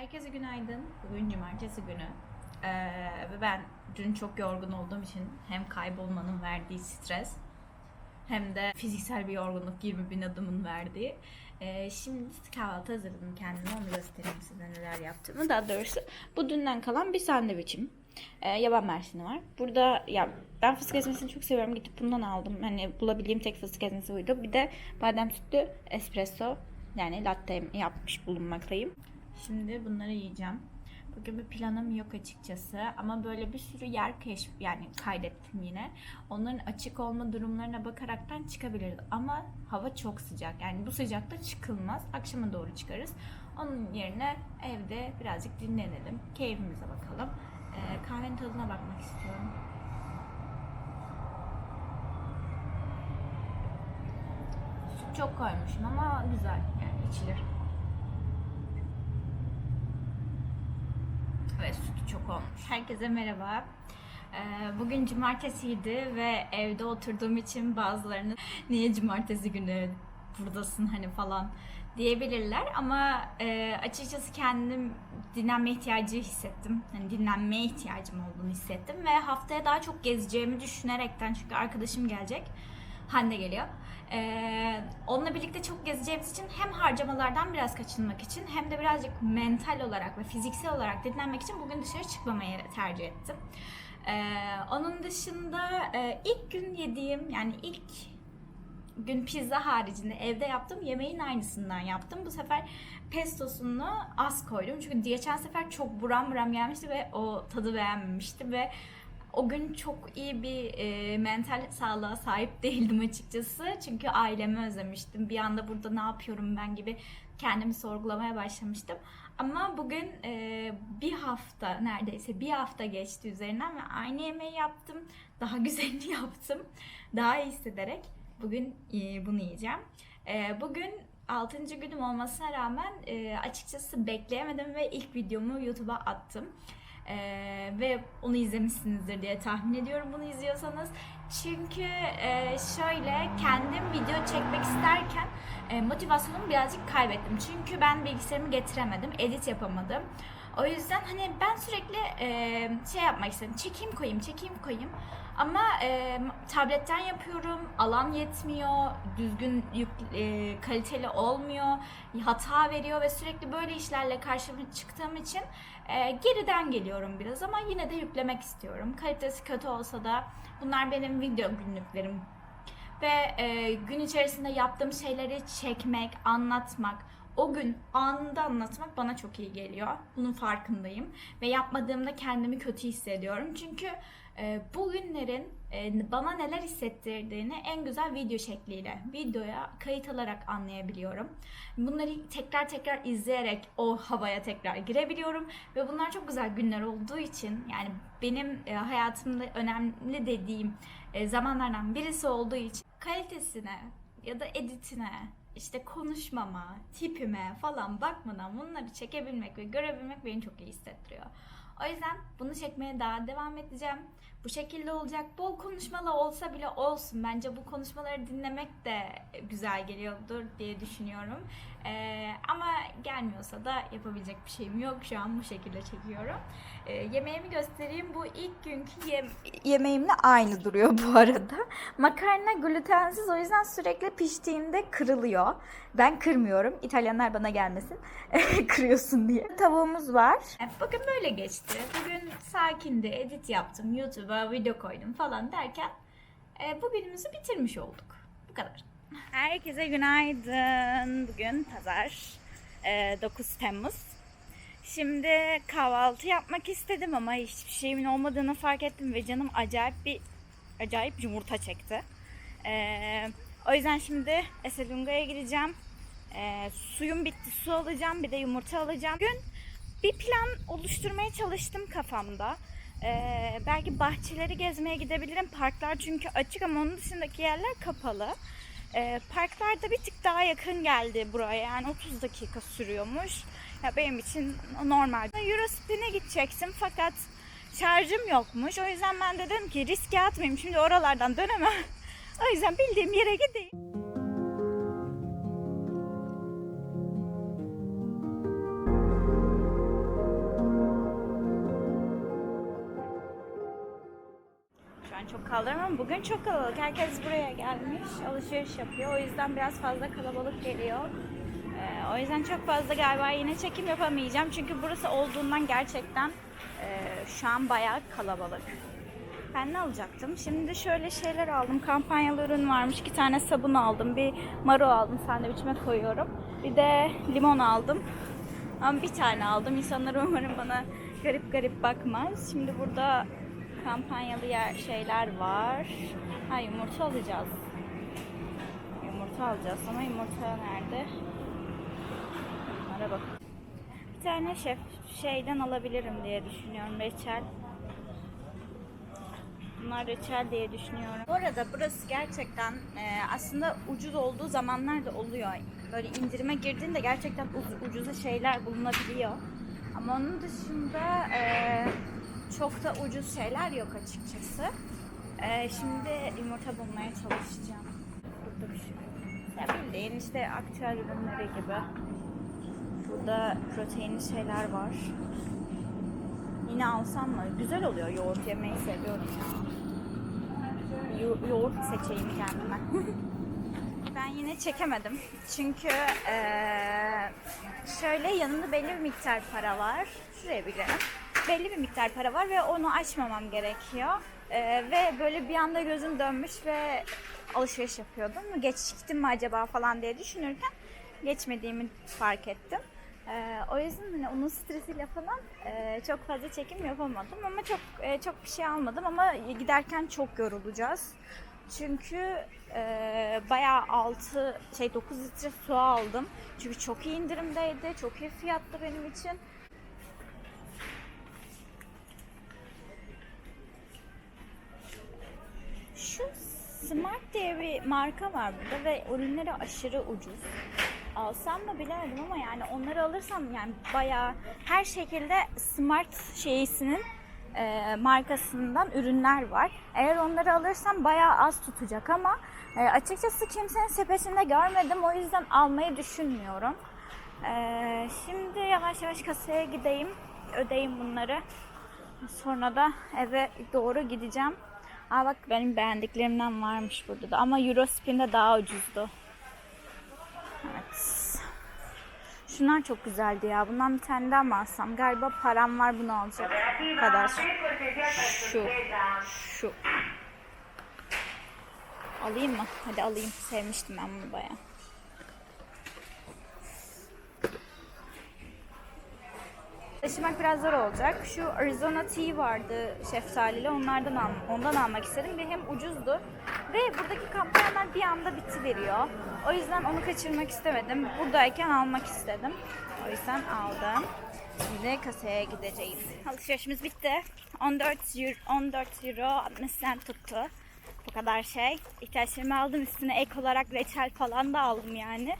Herkese günaydın. Bugün cumartesi günü. Ee, ve ben dün çok yorgun olduğum için hem kaybolmanın verdiği stres hem de fiziksel bir yorgunluk 20 bin adımın verdiği. Ee, şimdi kahvaltı hazırladım kendime. Onu göstereyim size neler yaptığımı. Daha doğrusu bu dünden kalan bir sandviçim. Ee, yaban mersini var. Burada ya ben fıstık ezmesini çok seviyorum. Gidip bundan aldım. Hani bulabildiğim tek fıstık ezmesi buydu. Bir de badem sütlü espresso yani latte yapmış bulunmaktayım. Şimdi bunları yiyeceğim. Bugün bir planım yok açıkçası ama böyle bir sürü yer keşf yani kaydettim yine. Onların açık olma durumlarına bakaraktan çıkabiliriz ama hava çok sıcak. Yani bu sıcakta çıkılmaz. Akşama doğru çıkarız. Onun yerine evde birazcık dinlenelim. Keyfimize bakalım. Ee, kahvenin tadına bakmak istiyorum. Süt çok koymuşum ama güzel yani içilir. Evet sütü çok olmuş. Herkese merhaba. Ee, Bugün cumartesiydi ve evde oturduğum için bazılarının niye cumartesi günü buradasın hani falan diyebilirler ama e, açıkçası kendim dinlenme ihtiyacı hissettim. Hani dinlenmeye ihtiyacım olduğunu hissettim ve haftaya daha çok gezeceğimi düşünerekten çünkü arkadaşım gelecek. Hande geliyor. Ee, onunla birlikte çok gezeceğimiz için hem harcamalardan biraz kaçınmak için hem de birazcık mental olarak ve fiziksel olarak dinlenmek için bugün dışarı çıkmamayı tercih ettim. Ee, onun dışında e, ilk gün yediğim yani ilk gün pizza haricinde evde yaptığım yemeğin aynısından yaptım. Bu sefer pestosunu az koydum. Çünkü geçen sefer çok buram buram gelmişti ve o tadı beğenmemiştim ve o gün çok iyi bir e, mental sağlığa sahip değildim açıkçası. Çünkü ailemi özlemiştim. Bir anda burada ne yapıyorum ben gibi kendimi sorgulamaya başlamıştım. Ama bugün e, bir hafta neredeyse bir hafta geçti üzerinden ve aynı yemeği yaptım. Daha güzelini yaptım. Daha iyi hissederek bugün e, bunu yiyeceğim. E, bugün 6. günüm olmasına rağmen e, açıkçası bekleyemedim ve ilk videomu YouTube'a attım. Ee, ve onu izlemişsinizdir diye tahmin ediyorum bunu izliyorsanız. Çünkü e, şöyle kendim video çekmek isterken e, motivasyonumu birazcık kaybettim. Çünkü ben bilgisayarımı getiremedim, edit yapamadım. O yüzden hani ben sürekli e, şey yapmak istedim. Çekeyim koyayım, çekeyim koyayım. Ama e, tabletten yapıyorum, alan yetmiyor, düzgün yük, e, kaliteli olmuyor, hata veriyor ve sürekli böyle işlerle karşıma çıktığım için e, geriden geliyorum biraz ama yine de yüklemek istiyorum. Kalitesi kötü olsa da bunlar benim video günlüklerim ve e, gün içerisinde yaptığım şeyleri çekmek, anlatmak, o gün anında anlatmak bana çok iyi geliyor. Bunun farkındayım ve yapmadığımda kendimi kötü hissediyorum. Çünkü e, bu günlerin e, bana neler hissettirdiğini en güzel video şekliyle, videoya kayıt alarak anlayabiliyorum. Bunları tekrar tekrar izleyerek o havaya tekrar girebiliyorum ve bunlar çok güzel günler olduğu için yani benim e, hayatımda önemli dediğim e, zamanlardan birisi olduğu için kalitesine ya da editine işte konuşmama, tipime falan bakmadan bunları çekebilmek ve görebilmek beni çok iyi hissettiriyor. O yüzden bunu çekmeye daha devam edeceğim. Bu şekilde olacak. Bol konuşmalı olsa bile olsun. Bence bu konuşmaları dinlemek de güzel geliyordur diye düşünüyorum. Ee, ama gelmiyorsa da yapabilecek bir şeyim yok. Şu an bu şekilde çekiyorum. Ee, yemeğimi göstereyim. Bu ilk günkü yem- yemeğimle aynı duruyor bu arada. Makarna glutensiz o yüzden sürekli piştiğinde kırılıyor. Ben kırmıyorum. İtalyanlar bana gelmesin. Kırıyorsun diye. Tavuğumuz var. Bugün böyle geçti. Bugün sakindi. Edit yaptım. YouTube'a video koydum falan derken e, bugünümüzü bitirmiş olduk. Bu kadar. Herkese günaydın. Bugün pazar. e, 9 Temmuz. Şimdi kahvaltı yapmak istedim ama hiçbir şeyimin olmadığını fark ettim ve canım acayip bir acayip yumurta çekti. Ee, o yüzden şimdi Eselunga'ya gideceğim. Ee, suyum bitti, su alacağım, bir de yumurta alacağım. Bugün bir plan oluşturmaya çalıştım kafamda. Ee, belki bahçeleri gezmeye gidebilirim. Parklar çünkü açık ama onun dışındaki yerler kapalı. Ee, parklar da bir tık daha yakın geldi buraya. Yani 30 dakika sürüyormuş. Ya benim için normal. Eurospin'e gidecektim fakat şarjım yokmuş. O yüzden ben de dedim ki riske atmayayım. Şimdi oralardan dönemem. O yüzden bildiğim yere gideyim. Çok kaldıramam. Bugün çok kalabalık. Herkes buraya gelmiş. Alışveriş yapıyor. O yüzden biraz fazla kalabalık geliyor. Ee, o yüzden çok fazla galiba yine çekim yapamayacağım. Çünkü burası olduğundan gerçekten e, şu an bayağı kalabalık. Ben ne alacaktım? Şimdi şöyle şeyler aldım. Kampanyalı ürün varmış. İki tane sabun aldım. Bir maro aldım. Sandviçime koyuyorum. Bir de limon aldım. Ama bir tane aldım. İnsanlar umarım bana garip garip bakmaz. Şimdi burada kampanyalı yer şeyler var. Ha yumurta alacağız. Yumurta alacağız ama yumurta nerede? Bunlara bak. Bir tane şef şeyden alabilirim diye düşünüyorum. Reçel. Bunlar reçel diye düşünüyorum. Bu arada burası gerçekten e, aslında ucuz olduğu zamanlar da oluyor. Böyle indirime girdiğinde gerçekten uz- ucuza şeyler bulunabiliyor. Ama onun dışında e, çok da ucuz şeyler yok açıkçası. E, şimdi yumurta bulmaya çalışacağım. Burada bir şey. Ya bildiğin işte aktüel ürünleri gibi. Burada proteinli şeyler var. Yine alsam mı? Güzel oluyor. Yoğurt yemeyi seviyorum ya. Yo- yoğurt seçeyim kendime. ben yine çekemedim. Çünkü eee, şöyle yanında belli bir miktar para var. Şuraya bir. Belli bir miktar para var ve onu açmamam gerekiyor. Eee, ve böyle bir anda gözüm dönmüş ve alışveriş yapıyordum. Geçtim mi acaba falan diye düşünürken geçmediğimi fark ettim. Ee, o yüzden hani onun stresiyle falan e, çok fazla çekim yapamadım ama çok e, çok bir şey almadım ama giderken çok yorulacağız. Çünkü e, bayağı 6 şey 9 litre su aldım. Çünkü çok iyi indirimdeydi. Çok iyi fiyattı benim için. Smart diye bir marka var burada ve ürünleri aşırı ucuz. Alsam mı bilemedim ama yani onları alırsam yani bayağı her şekilde Smart şeysinin e, markasından ürünler var. Eğer onları alırsam bayağı az tutacak ama e, açıkçası kimsenin sepetinde görmedim o yüzden almayı düşünmüyorum. E, şimdi yavaş yavaş kasaya gideyim, ödeyim bunları. Sonra da eve doğru gideceğim. Aa bak benim beğendiklerimden varmış burada da ama Eurospin'de daha ucuzdu. Evet. Şunlar çok güzeldi ya. Bundan bir tane daha mı alsam? Galiba param var bunu alacak kadar. Şu. Şu. Alayım mı? Hadi alayım. Sevmiştim ben bunu bayağı. Taşımak biraz zor olacak. Şu Arizona Tea vardı şeftalili. Onlardan al, ondan almak istedim ve hem ucuzdu. Ve buradaki kampanyalar bir anda biti veriyor. O yüzden onu kaçırmak istemedim. Buradayken almak istedim. O yüzden aldım. Şimdi kasaya gideceğiz. Alışverişimiz bitti. 14 euro, 14 euro 60 cent tuttu. Bu kadar şey. İhtiyaçlarımı aldım. Üstüne ek olarak reçel falan da aldım yani.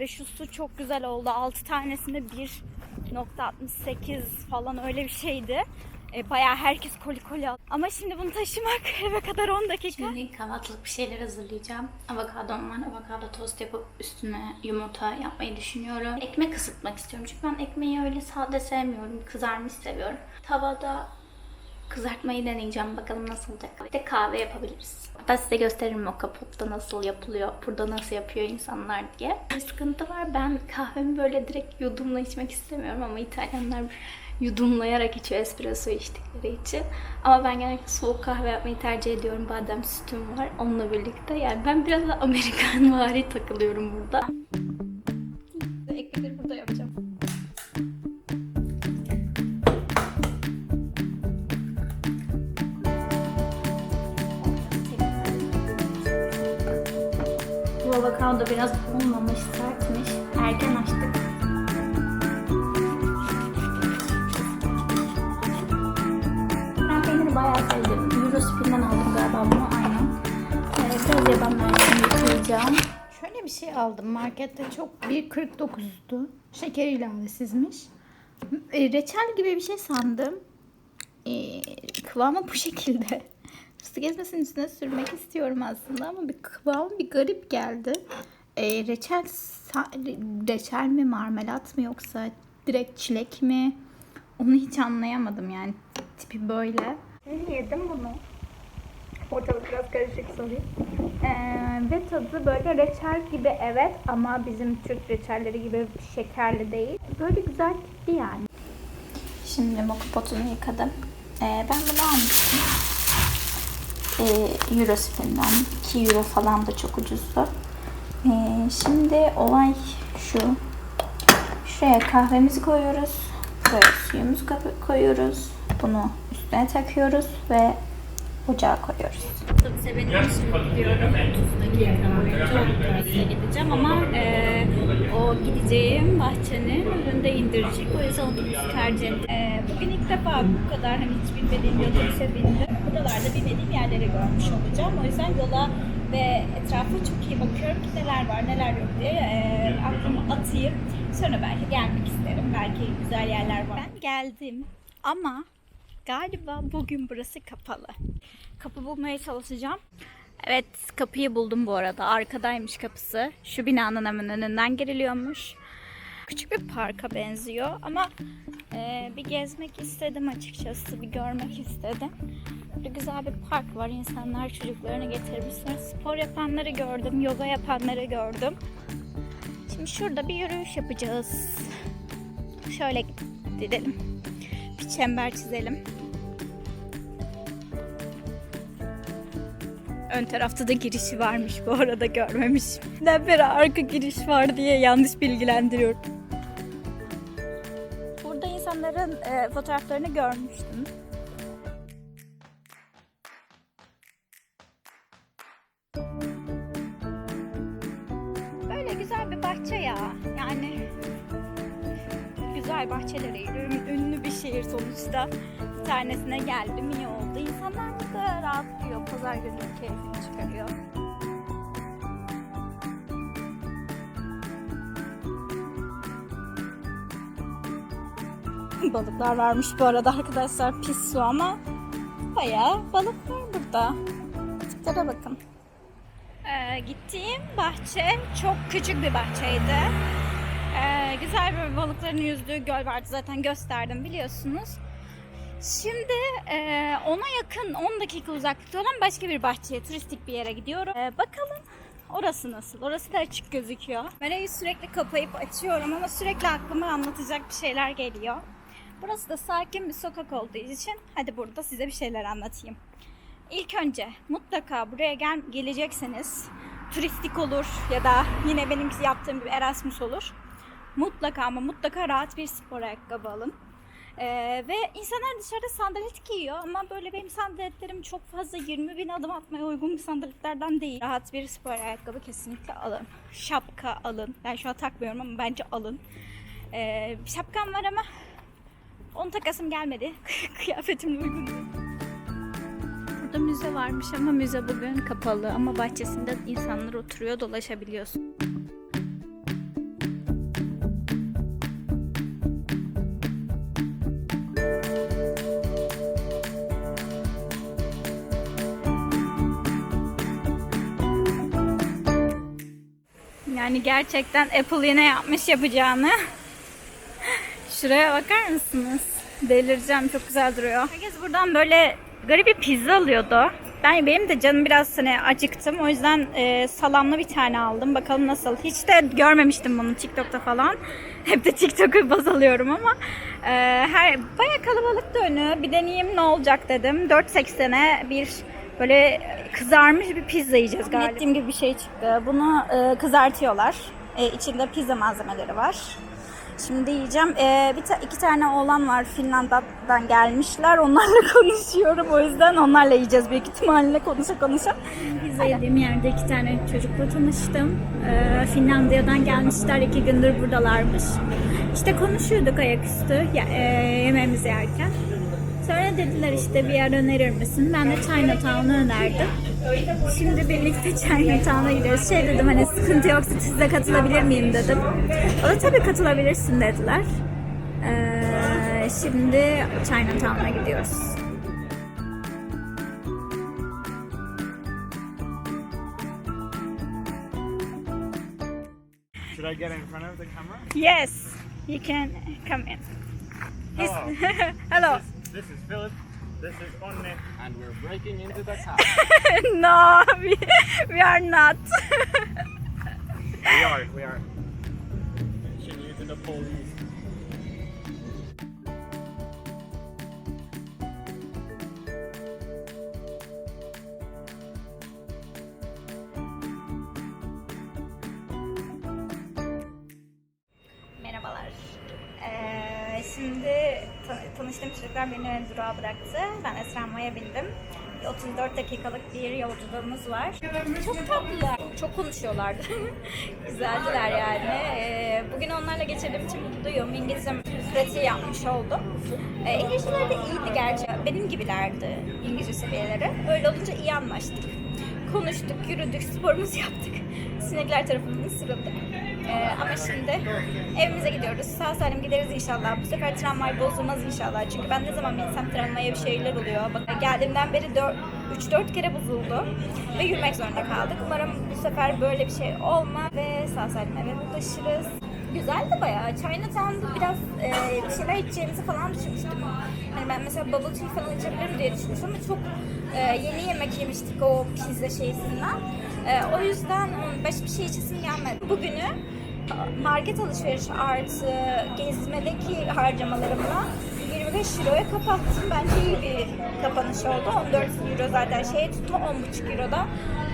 Ve şu su çok güzel oldu. 6 tanesinde 1.68 falan öyle bir şeydi. E, bayağı herkes koli koli aldı. Ama şimdi bunu taşımak eve kadar 10 dakika. Şimdi kahvaltılık bir şeyler hazırlayacağım. Avokadom var. Avokado tost yapıp üstüne yumurta yapmayı düşünüyorum. Ekmek ısıtmak istiyorum. Çünkü ben ekmeği öyle sade sevmiyorum. Kızarmış seviyorum. Tavada kızartmayı deneyeceğim. Bakalım nasıl olacak. Bir de kahve yapabiliriz. Hatta size gösteririm o kapotta nasıl yapılıyor. Burada nasıl yapıyor insanlar diye. Bir sıkıntı var. Ben kahvemi böyle direkt yudumla içmek istemiyorum ama İtalyanlar yudumlayarak içiyor espresso içtikleri için. Ama ben genellikle soğuk kahve yapmayı tercih ediyorum. Badem sütüm var onunla birlikte. Yani ben biraz da Amerikan vari takılıyorum burada. Bu avokado biraz olmamış, sertmiş. Erken açtık. Ben peyniri bayağı sevdim. Eurospin'den aldım galiba bunu aynen. Ee, biraz yaban mersini yıkayacağım. Şöyle bir şey aldım markette çok 1.49'du. Şeker ilavesizmiş. E, reçel gibi bir şey sandım. E, kıvamı bu şekilde. Fıstık ezmesinin üstüne sürmek istiyorum aslında ama bir kıvamı bir garip geldi. E, reçel sa- reçel mi marmelat mı yoksa direkt çilek mi? Onu hiç anlayamadım yani tipi böyle. Yedim bunu. Ortalık biraz karışık sorayım. Ee, ve tadı böyle reçel gibi evet ama bizim Türk reçelleri gibi şekerli değil. Böyle güzel gitti yani. Şimdi moku potunu yıkadım. Ee, ben bunu almıştım. Ee, Eurospin'den. 2 euro falan da çok ucuzdu. Ee, şimdi olay şu. Şuraya kahvemizi koyuyoruz. Buraya suyumuzu ko- koyuyoruz. Bunu üstüne takıyoruz ve ocağa koyuyoruz. Tabii. 30 dakika boyunca oraya gideceğim ama e, o gideceğim bahçenin önünde indirecek. O yüzden otobüs tercih ettim. E, bugün ilk defa bu kadar hani hiç bilmediğim bir otobüse bindim. Buralarda bilmediğim yerleri görmüş olacağım. O yüzden yola ve etrafa çok iyi bakıyorum ki neler var neler yok diye e, aklımı atayım. Sonra belki gelmek isterim. Belki güzel yerler var. Ben geldim ama Galiba bugün burası kapalı. Kapı bulmaya çalışacağım. Evet kapıyı buldum bu arada. Arkadaymış kapısı. Şu binanın hemen önünden giriliyormuş. Küçük bir parka benziyor ama e, bir gezmek istedim açıkçası. Bir görmek istedim. Böyle güzel bir park var. İnsanlar çocuklarını getirmiş. Sonra spor yapanları gördüm. Yoga yapanları gördüm. Şimdi şurada bir yürüyüş yapacağız. Şöyle gidelim. Bir çember çizelim. Ön tarafta da girişi varmış bu arada görmemişim. Ne beri arka giriş var diye yanlış bilgilendiriyorum. Fotoğraflarını görmüştüm. Böyle güzel bir bahçe ya. Yani güzel bahçeleriyle ün- ünlü bir şehir sonuçta. Bir tanesine geldim iyi oldu. İnsanlar burada rahatlıyor. Pazar günü keyfini çıkarıyor. Balıklar varmış bu arada arkadaşlar pis su ama bayağı balık var burada. Tiplere bakın. Ee, gittiğim bahçe çok küçük bir bahçeydi. Ee, güzel bir balıkların yüzdüğü göl vardı zaten gösterdim biliyorsunuz. Şimdi e, ona yakın 10 dakika uzaklıkta olan başka bir bahçeye, turistik bir yere gidiyorum. Ee, bakalım orası nasıl? Orası da açık gözüküyor. Kamerayı sürekli kapayıp açıyorum ama sürekli aklıma anlatacak bir şeyler geliyor. Burası da sakin bir sokak olduğu için hadi burada size bir şeyler anlatayım. İlk önce mutlaka buraya gel gelecekseniz turistik olur ya da yine benim yaptığım gibi Erasmus olur. Mutlaka ama mutlaka rahat bir spor ayakkabı alın. Ee, ve insanlar dışarıda sandalet giyiyor ama böyle benim sandaletlerim çok fazla 20 bin adım atmaya uygun bir sandaletlerden değil. Rahat bir spor ayakkabı kesinlikle alın. Şapka alın. Ben şu an takmıyorum ama bence alın. Ee, şapkam var ama onu takasım gelmedi. Kıyafetimle uygun değil. Burada müze varmış ama müze bugün kapalı ama bahçesinde insanlar oturuyor dolaşabiliyorsun. Yani gerçekten Apple yine yapmış yapacağını. Şuraya bakar mısınız? Delireceğim çok güzel duruyor. Herkes buradan böyle garip bir pizza alıyordu. Ben benim de canım biraz hani acıktım. O yüzden e, salamlı bir tane aldım. Bakalım nasıl. Hiç de görmemiştim bunu TikTok'ta falan. Hep de TikTok'u baz alıyorum ama e, her bayağı kalabalıktı önü. Bir deneyeyim ne olacak dedim. 4.80'e bir böyle kızarmış bir pizza yiyeceğiz galiba. Ettiğim gibi bir şey çıktı. Bunu e, kızartıyorlar. E, içinde pizza malzemeleri var. Şimdi yiyeceğim. Ee, bir ta- iki tane oğlan var Finlandiya'dan gelmişler. Onlarla konuşuyorum. O yüzden onlarla yiyeceğiz büyük ihtimalle konuşa konuşa. Pizza yediğim yerde iki tane çocukla tanıştım. Ee, Finlandiya'dan gelmişler. iki gündür buradalarmış. İşte konuşuyorduk ayaküstü ya, e, yemeğimizi yerken. Sonra dediler işte bir yer önerir misin? Ben de Chinatown'u önerdim. Şimdi birlikte Chinatown'a gidiyoruz. Şey dedim hani sıkıntı yoksa size katılabilir miyim dedim. O da tabii katılabilirsin dediler. Ee, şimdi Chinatown'a gidiyoruz. Should I get in front of the camera? Yes, you can come in. Hello. Hello. This is Philip. This is Onne, and we're breaking into the car. no, we, we are not. we are, we are. Mention you to the police. Çocuklar beni durağa bıraktı. Ben Maya bindim. 34 dakikalık bir yolculuğumuz var. Çok tatlılar. Çok konuşuyorlardı. Güzeldiler yani. Ee, bugün onlarla geçirdiğim için mutluyum. İngilizcem pratiği yapmış oldum. Ee, de iyiydi gerçi. Benim gibilerdi İngilizce seviyeleri. Öyle olunca iyi anlaştık. Konuştuk, yürüdük, sporumuzu yaptık. Sinekler tarafından ısırıldık. Ee, ama şimdi evimize gidiyoruz. Sağ salim gideriz inşallah. Bu sefer tramvay bozulmaz inşallah. Çünkü ben ne zaman binsem tramvaya bir şeyler oluyor. Bak geldiğimden beri 3-4 kere bozuldu. Ve yürümek zorunda kaldık. Umarım bu sefer böyle bir şey olmaz. Ve sağ salim eve ulaşırız. Güzeldi bayağı. Chinatown'da biraz e, bir şeyler içeceğimizi falan düşünmüştüm. Hani ben mesela bubble tea falan içebilirim diye düşünmüştüm ama çok e, yeni yemek yemiştik o pizza şeysinden. E, o yüzden mm, başka bir şey içesim gelmedi. Bugünü market alışverişi artı gezmedeki harcamalarımla 25 euroya kapattım. Bence iyi bir kapanış oldu. 14 euro zaten şey tuttu. 10,5 euro da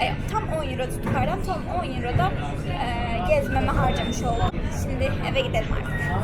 e, tam 10 euro tuttu pardon. Tam 10 euro da e, gezmeme harcamış oldum. Şimdi eve gidelim artık.